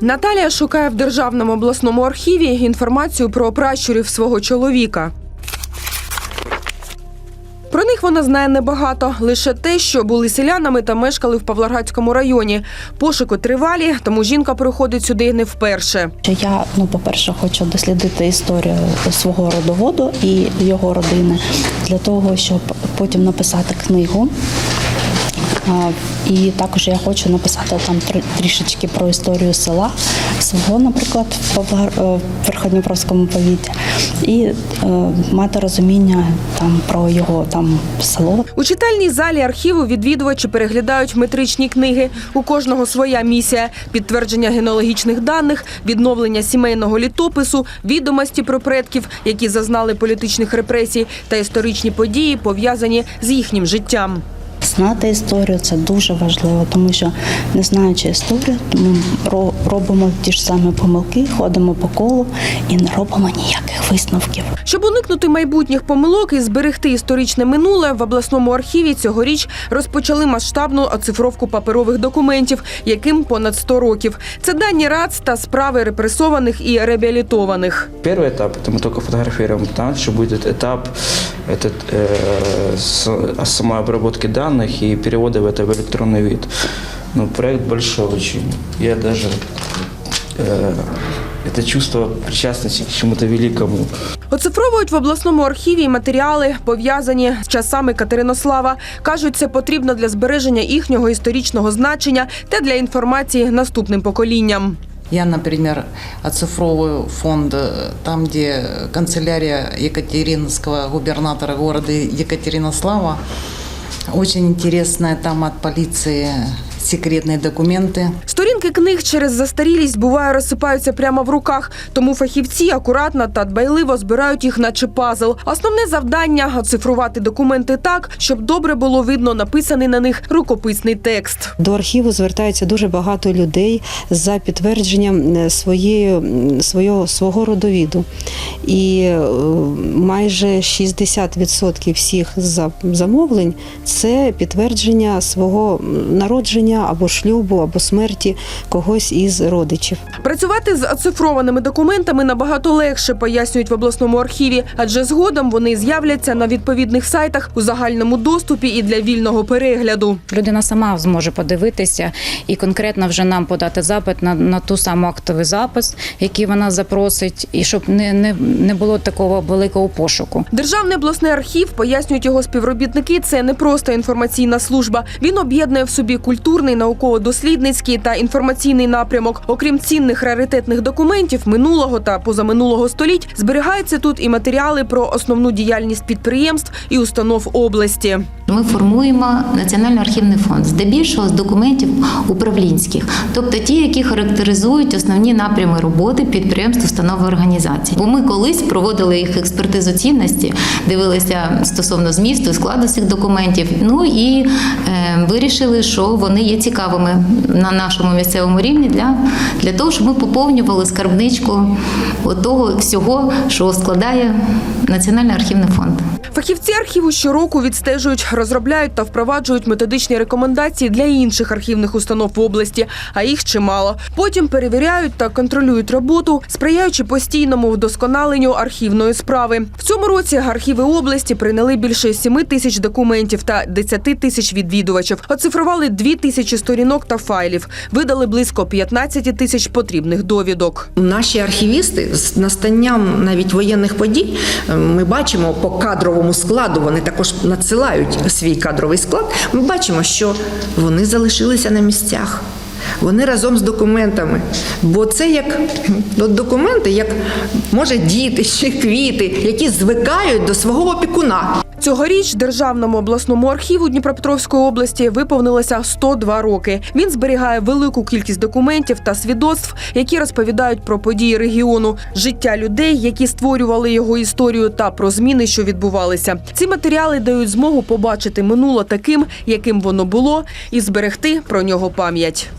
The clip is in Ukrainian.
Наталія шукає в державному обласному архіві інформацію про пращурів свого чоловіка. Про них вона знає небагато, лише те, що були селянами та мешкали в Павлоградському районі. Пошуки тривалі, тому жінка приходить сюди не вперше. Я, ну, по-перше, хочу дослідити історію свого родоводу і його родини для того, щоб потім написати книгу. І також я хочу написати там тр- трішечки про історію села свого, наприклад, в Павлогр- е, повіті, і е, мати розуміння там про його там село. У читальній залі архіву відвідувачі переглядають метричні книги. У кожного своя місія: підтвердження генеалогічних даних, відновлення сімейного літопису, відомості про предків, які зазнали політичних репресій, та історичні події, пов'язані з їхнім життям. Знати історію це дуже важливо, тому що не знаючи історію, ми робимо ті ж самі помилки, ходимо по колу і не робимо ніяких висновків. Щоб уникнути майбутніх помилок і зберегти історичне минуле, в обласному архіві цьогоріч розпочали масштабну оцифровку паперових документів, яким понад 100 років. Це дані РАЦ та справи репресованих і реабілітованих. Первый этап это мы только фотографируем, дальше будет этап этот, э, с, самообработки данных и перевода в это в электронный вид. Ну, проект большой очень. Я даже э, это чувство причастности к чему-то великому. Оцифровують в обласному архіві й матеріали, пов'язані з часами Катеринослава. Кажуть, це потрібно для збереження їхнього історичного значення та для інформації наступним поколінням. Я, например, оцифровываю фонд э, там, где канцелярия Екатеринского губернатора города Екатеринослава. Очень интересная там от полиции секретные документы. Сторінки книг через застарілість буває розсипаються прямо в руках, тому фахівці акуратно та дбайливо збирають їх, наче пазл. Основне завдання оцифрувати документи так, щоб добре було видно написаний на них рукописний текст. До архіву звертається дуже багато людей за підтвердженням е, своєї, свого, свого родовіду. І е, майже 60% всіх за- замовлень це підтвердження свого м, народження або шлюбу, або смерті когось із родичів. Працювати з оцифрованими документами набагато легше, пояснюють в обласному архіві, адже згодом вони з'являться на відповідних сайтах у загальному доступі і для вільного перегляду. Людина сама зможе подивитися і конкретно вже нам подати запит на, на ту саму актовий запис, який вона запросить, і щоб не, не, не було такого великого пошуку. Державний обласний архів, пояснюють його співробітники, це не просто інформаційна служба. Він об'єднує в собі культурний, науково-дослідницький та інформаційний напрямок. Окрім цінних раритетних документів минулого та позаминулого століть, зберігаються тут і матеріали про основну діяльність підприємств і установ області. Ми формуємо Національний архівний фонд здебільшого з документів управлінських, тобто ті, які характеризують основні напрями роботи підприємств, установи організацій. Бо ми колись проводили їх експертизу цінності, дивилися стосовно змісту складу цих документів. Ну і е, вирішили, що вони є цікавими на нашому місцевому рівні для, для того, щоб ми поповнювали скарбничку того всього, що складає Національний архівний фонд. Фахівці архіву щороку відстежують, розробляють та впроваджують методичні рекомендації для інших архівних установ в області, а їх чимало. Потім перевіряють та контролюють роботу, сприяючи постійному вдосконаленню архівної справи. В цьому році архіви області прийняли більше 7 тисяч документів та 10 тисяч відвідувачів. Оцифрували 2 тисячі сторінок та файлів, видали близько 15 тисяч потрібних довідок. Наші архівісти з настанням навіть воєнних подій е, ми бачимо по кадровому складу. Вони також надсилають свій кадровий склад. Ми бачимо, що вони залишилися на місцях. Вони разом з документами. Бо це як от документи, як може діти чи квіти, які звикають до свого опікуна. Цьогоріч Державному обласному архіву Дніпропетровської області виповнилося 102 роки. Він зберігає велику кількість документів та свідоцтв, які розповідають про події регіону, життя людей, які створювали його історію, та про зміни, що відбувалися. Ці матеріали дають змогу побачити минуло таким, яким воно було, і зберегти про нього пам'ять.